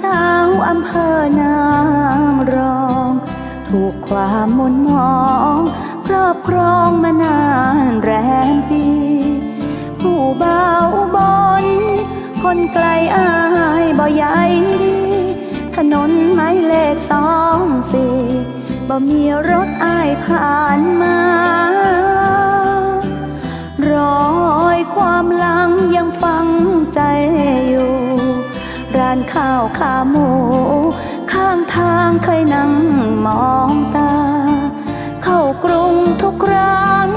สาวอำเภอนางรอง ถูกความมนมองครอบครองมานานแรมปี ผู้เบาบน คนไกลอายบ่ใหญ่ดีถนนหมายเลขสองสี่บ่มีรถอายผ่านมารอยความลังยังฝั ขาหมู ข้างทางเคยนั่งมองตา เข้ากรุงทุกครั้ง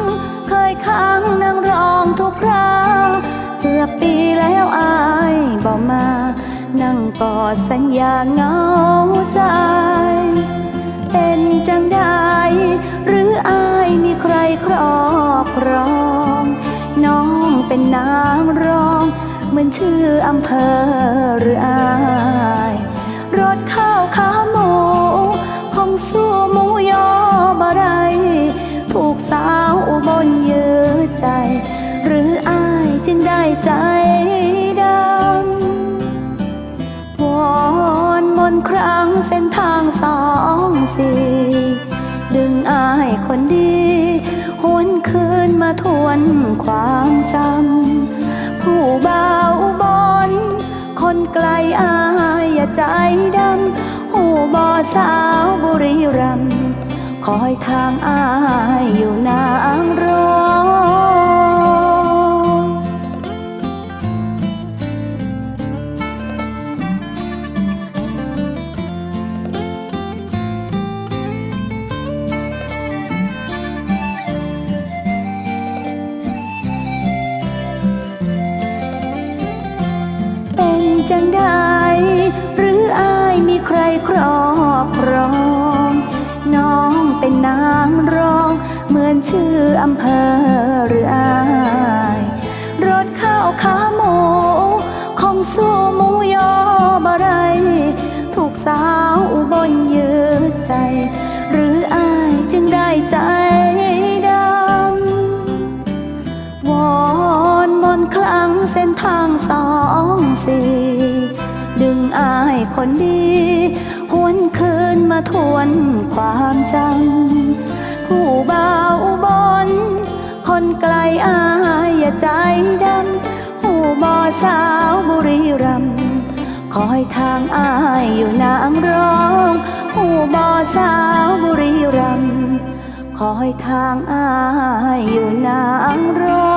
เคยค้างนั่งรองทุกคราเกือบปีแล้วอายบอกมา นั่งกอดสัญญาเงาใจ เป็นจังได้หรืออายมีใครครอบครอง น้องเป็นนางรองเหมือนชื่ออำเภอหรืออา สู้หมูยอบ่ได้ถูกสาวอุบลยื้อใจ หรืออายจึงได้ใจดำวอนมนครั้งเส้นทางสองสี่ดึงอายคนดีหวนคืนมาทวนความจำ ผู้เบาบนคนไกลอายอย่าใจดำ หูบอสาวบุรีรัมย์คอยทางอายอยู่นางรอ มีใครครอบครอง น้องเป็นนางรอง เหมือนชื่ออำเภอหรืออายรถข้าวขาหมูคงสู้หมูยอบ่ได้ถูกสาวอุบลยื้อใจ หรืออายจึงได้ใจดำวอนมนครั้งเส้นทางสองสี่ อายคนดี หวนคืนมาทวนความจำผู้เบาบน คนไกลอายอย่าใจดำผู้บ่อสาวบุรีรัมคอยทางอายอยู่นางร้องผู้บ่อสาวบุรีรัมคอยทางอายอยู่นางร้อง